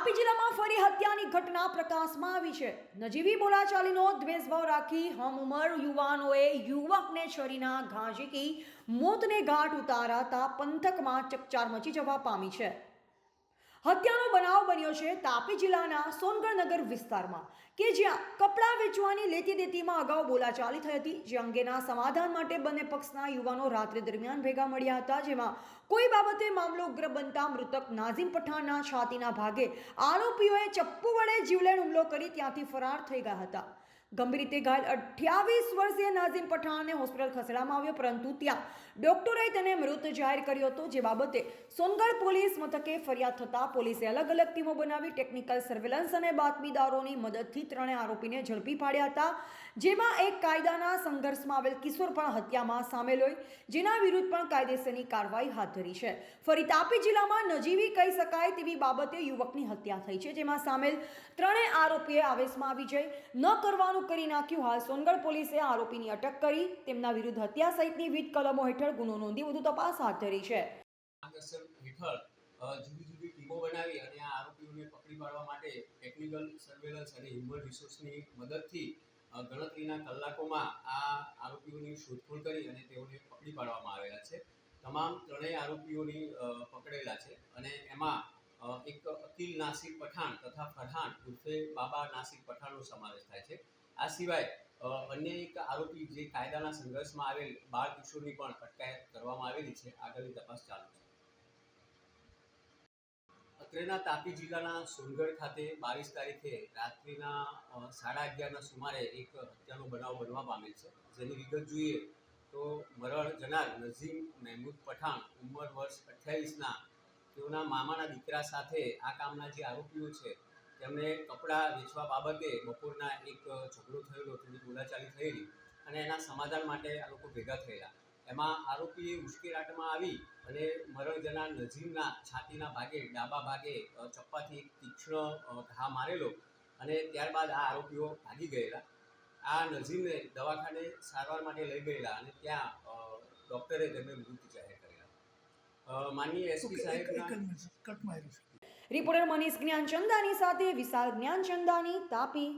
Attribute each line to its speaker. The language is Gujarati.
Speaker 1: તાપી જિલ્લામાં ફરી હત્યાની ઘટના પ્રકાશમાં આવી છે. નજીવી બોલાચાલીનો દ્વેષભાવ રાખી હમ ઉંમર યુવાનોએ યુવકને છરીના ઘા ઝીકી, મોતને ઘાટ ઉતારાતા પંથકમાં ચકચાર મચી જવા પામી છે. હત્યાનો બનાવ બન્યો છે તાપી જિલ્લાના સોનગઢનગર વિસ્તારમાં, કે જ્યાં કપડાં વેચવાની લેતી દેતીમાં અગાઉ બોલાચાલી થઈ હતી, જે અંગેના સમાધાન માટે બંને પક્ષના યુવાનો રાત્રિ દરમિયાન ભેગા મળ્યા હતા, જેમાં કોઈ બાબતે મામલો ઉગ્ર બનતા મૃતક નાઝીમ પઠાણના છાતીના ભાગે આરોપીઓએ ચપ્પુ વડે જીવલેણ હુમલો કરી ત્યાંથી ફરાર થઈ ગયા હતા. ગંભીર રીતે ઘાયલ અઠ્યાવીસ વર્ષીય નાઝીમ પઠાણને હોસ્પિટલ ખસેડવામાં આવ્યો, પરંતુ ત્યાં ડોક્ટરોએ તેને મૃત જાહેર કર્યો હતો, જે બાબતે સોનગઢ પોલીસ મથકે ફરિયાદ થતાં પોલીસે અલગ અલગ ટીમો બનાવી ટેકનિકલ સર્વેલન્સ અને બાતમીદારોની મદદથી ત્રણે આરોપીને ઝડપી પાડ્યા હતા, જેમાં એક કાયદાના સંઘર્ષમાં આવેલ કિશોર પણ હત્યામાં સામેલ હોય, જેના વિરુદ્ધ પણ કાયદેસરની કાર્યવાહી હાથ ધરી છે. ફરી તાપી જિલ્લામાં નજીવી કહી શકાય તેવી બાબતે યુવકની હત્યા થઈ છે, જેમાં સામેલ ત્રણેય આરોપીએ આવેશમાં આવી જઈ ન કરવાનું કરી નાખ્યું. હાલ સોનગઢ પોલીસે આરોપીની અટક કરી. તેમના વિરુદ્ધ હત્યા સહિતની વિવિધ કલમો હેઠળ ગુનો નોંધી વધુ તપાસ હાથ ધરી છે.
Speaker 2: જુદી જુદી ટીમો બનાવી અને આ આરોપીઓને પકડી પાડવા માટે ટેકનિકલ સર્વેલન્સ અને હ્યુમન રિસોર્સની મદદથી ગણતરીના કલાકોમાં આ આરોપીઓની શોધખોળ કરી અને તેઓને પકડી પાડવામાં આવેલા છે. તમામ ત્રણેય આરોપીઓની પકડેલા છે અને એમાં એક અકીલ નાસિક પઠાણ તથા ફરહાન ઉર્ફે બાબા નાસિક પઠાણનો સમાવેશ થાય છે. આ સિવાય અન્ય એક આરોપી જે કાયદાના સંઘર્ષમાં આવેલ બાળ કિશોરની પણ અટકાયત કરવામાં આવેલી છે. આગળની તપાસ ચાલુ છે. અત્રેના તાપી જિલ્લાના સોનગઢ ખાતે બાવીસ તારીખે રાત્રિના સાડા અગિયારના સુમારે એક હત્યાનો બનાવ બનવા પામેલ છે. જેની વિગત જોઈએ તો મરણ જનાર નઝીમ મહેમૂદ પઠાણ ઉંમર વર્ષ અઠ્યાવીસના, તેઓના મામાના દીકરા સાથે આ કામના જે આરોપીઓ છે તેમને કપડાં વેચવા બાબતે બપોરના એક ઝઘડો થયેલો થોડી બોલાચાલી થયેલી અને એના સમાધાન માટે આ લોકો ભેગા થયેલા. એમાં આરોપીએ ઉશ્કેરાટમાં આવી અને મરણ જનાર નજીમના છાતીના ભાગે ડાબા ભાગે ચપ્પાથી તીક્ષ્ણ ઘા મારેલો અને ત્યારબાદ આ આરોપીઓ ભાગી ગયેલા. આ નજીમને દવાખાને સારવાર માટે લઈ ગયેલા અને ત્યાં ડૉક્ટરે તેમને મૃત જાહેર કરેલા માનનીય એસપી સાહેબના
Speaker 1: રિપોર્ટર મનીષ જ્ઞાનચંદાની સાથે વિશાલ જ્ઞાનચંદાની તાપી.